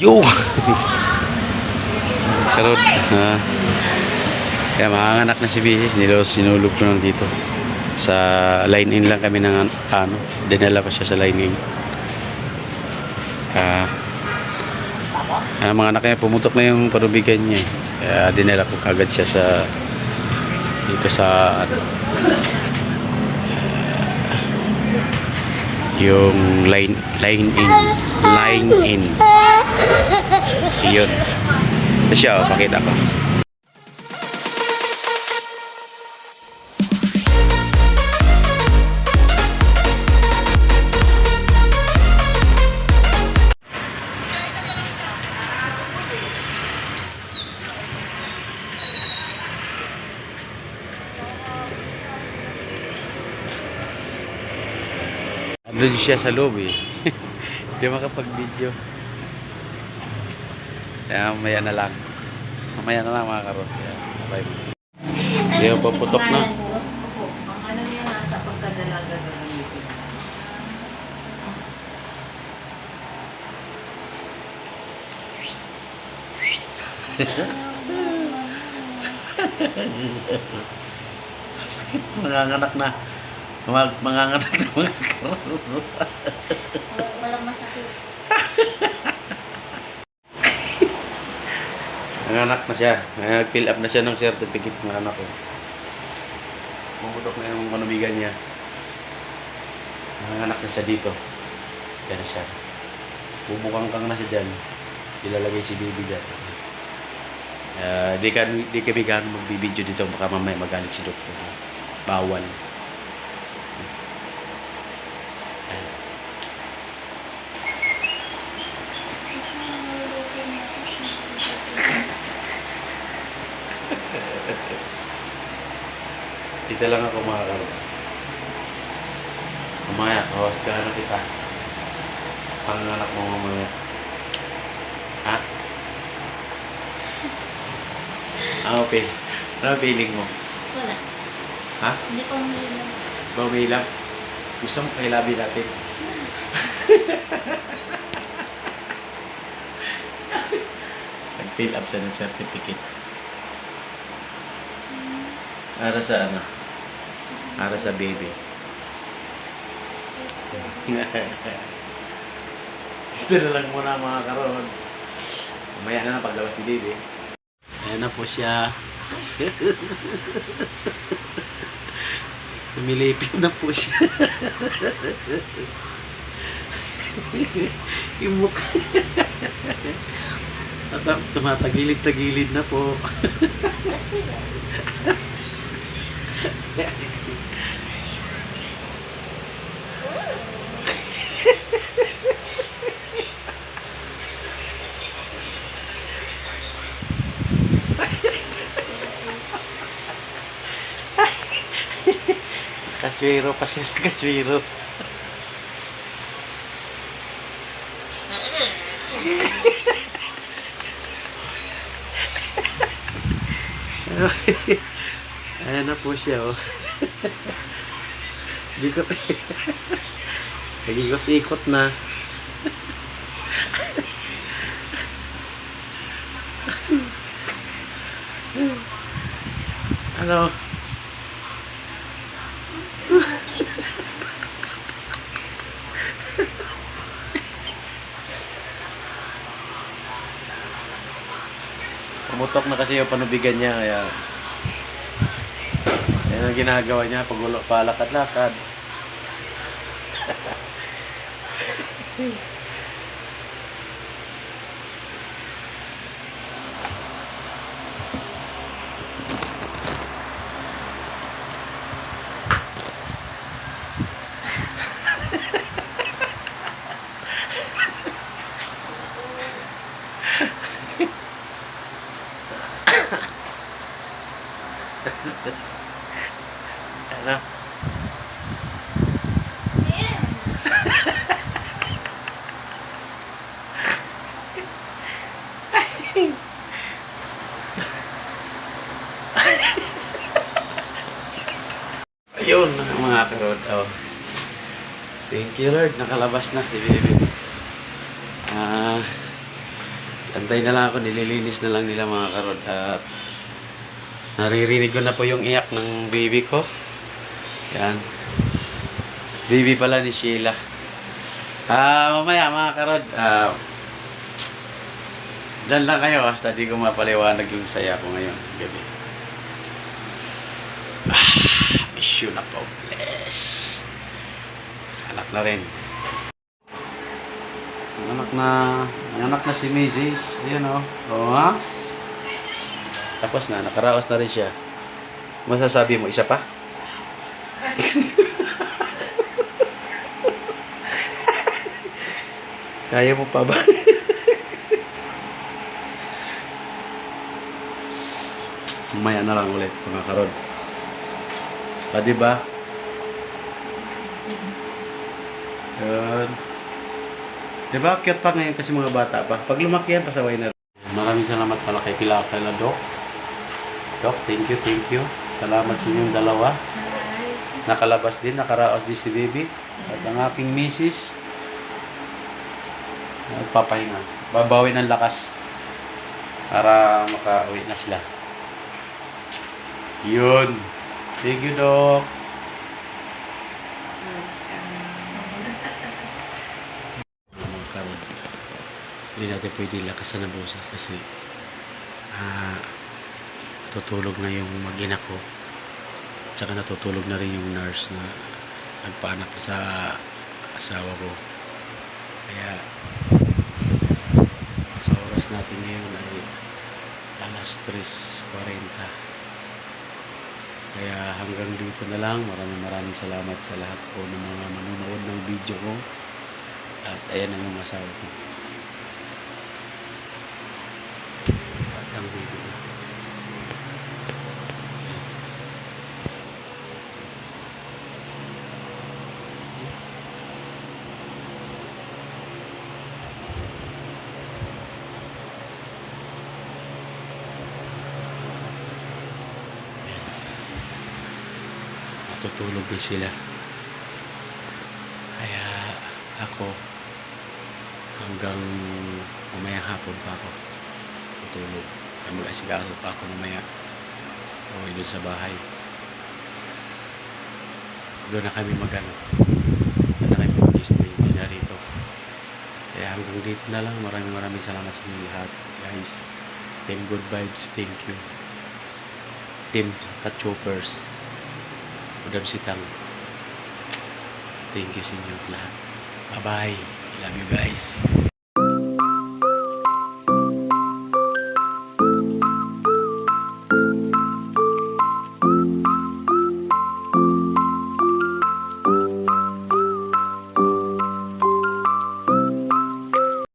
Yo! Karoon, ah, kaya mga anak na si Bisis, nilo sinulog ko lang dito. Sa line in lang kami ng ano, dinala ko siya sa line in. Ah, ah, mga anak niya, pumutok na yung parubigan niya. eh. Kaya dinala ko kagad siya sa dito sa ano, yung line line in line in. Yun. Ito siya oh, pakita ko. Andun siya sa loob eh. Hindi makapag-video. Kaya mamaya na lang. Mamaya na lang mga karo. Kaya, bye. Hindi yung paputok na. Ang ano niya nasa pagkadalaga ng ngipin. Manganganak na. Mag manganganak na mga karo. Masakit. Nanganak na siya. Nag-fill up na siya ng certificate ng anak ko. Pumutok na yung manubigan niya. Nanganak na siya dito. Yan siya. Bubukang kang na siya dyan. Ilalagay si baby dyan. Ah, di, ka, di kami gano'n magbibideo dito. Baka mamaya magalit si doktor. Bawal. Ayan. Dito lang ako makakaroon. Mamaya, kawas ka na kita. Panganak mo mamaya. Ha? Ano pil? Ano feeling mo? Wala. Ha? Hindi ko umiinom. Ikaw may ilang? Gusto mo kay labi natin? Nag-fill up siya ng certificate. Para sa ano? Para sa baby. Ito na lang muna mga karon. Mamaya na lang paglabas ni baby. Ayan na po siya. Lumilipit na po siya. Yung mukha. At tumatagilid-tagilid na po. Kaswero pa siya, kaswero. Ayan na po siya, oh. Ikot. Nag-ikot-ikot na. Ano? Pumutok na kasi yung panubigan niya kaya yan ang ginagawa niya pag ulo palakad-lakad. Ano? Ayun, mga karod. Oh. Thank you Lord, nakalabas na si Baby. Ah, Antay na lang ako, nililinis na lang nila mga karod. At naririnig ko na po yung iyak ng baby ko. Yan. Baby pala ni Sheila. Ah, mamaya mga karod. Ah, Diyan lang kayo basta di ko mapaliwanag yung saya ko ngayon gabi. Ah, mission accomplished. Anak na rin. Anak na, anak na si Mrs. Ayan o. Oo ha? Tapos na, nakaraos na rin siya. Masasabi mo, isa pa? Kaya mo pa ba? Maya na lang ulit, mga karod. Ah, di ba? Yun. Di ba, cute pa ngayon kasi mga bata pa. Pag lumaki yan, pasaway na rin. Maraming salamat pala kay Pila kay Doc. Doc, thank you, thank you. Salamat sa inyong dalawa. Nakalabas din, nakaraos din si baby. At ang aking misis, nagpapahinga. Babawi ng lakas para makauwi na sila. Yun. Thank you, Doc. Hindi natin pwede lakasan ng boses kasi ah, tutulog na yung mag-ina ko. Tsaka natutulog na rin yung nurse na nagpaanak sa asawa ko. Kaya oras natin ngayon ay alas 3.40. Kaya hanggang dito na lang. Maraming maraming salamat sa lahat po ng mga manonood ng video ko. At ayan ang yung asawa ko. At ang video ko. Natutulog din sila. Kaya ako hanggang mamayang hapon pa ako tutulog. Ay mag-asikaso pa ako mamaya. Uwi doon sa bahay. Doon na kami mag-ano. Doon na kami mag-stay. Doon na rito. Kaya hanggang dito na lang. Maraming maraming salamat sa inyo lahat. Guys, team good vibes. Thank you. Team Kachopers. Madam Sitang. Thank you sa inyo lahat. Bye-bye. Love you guys.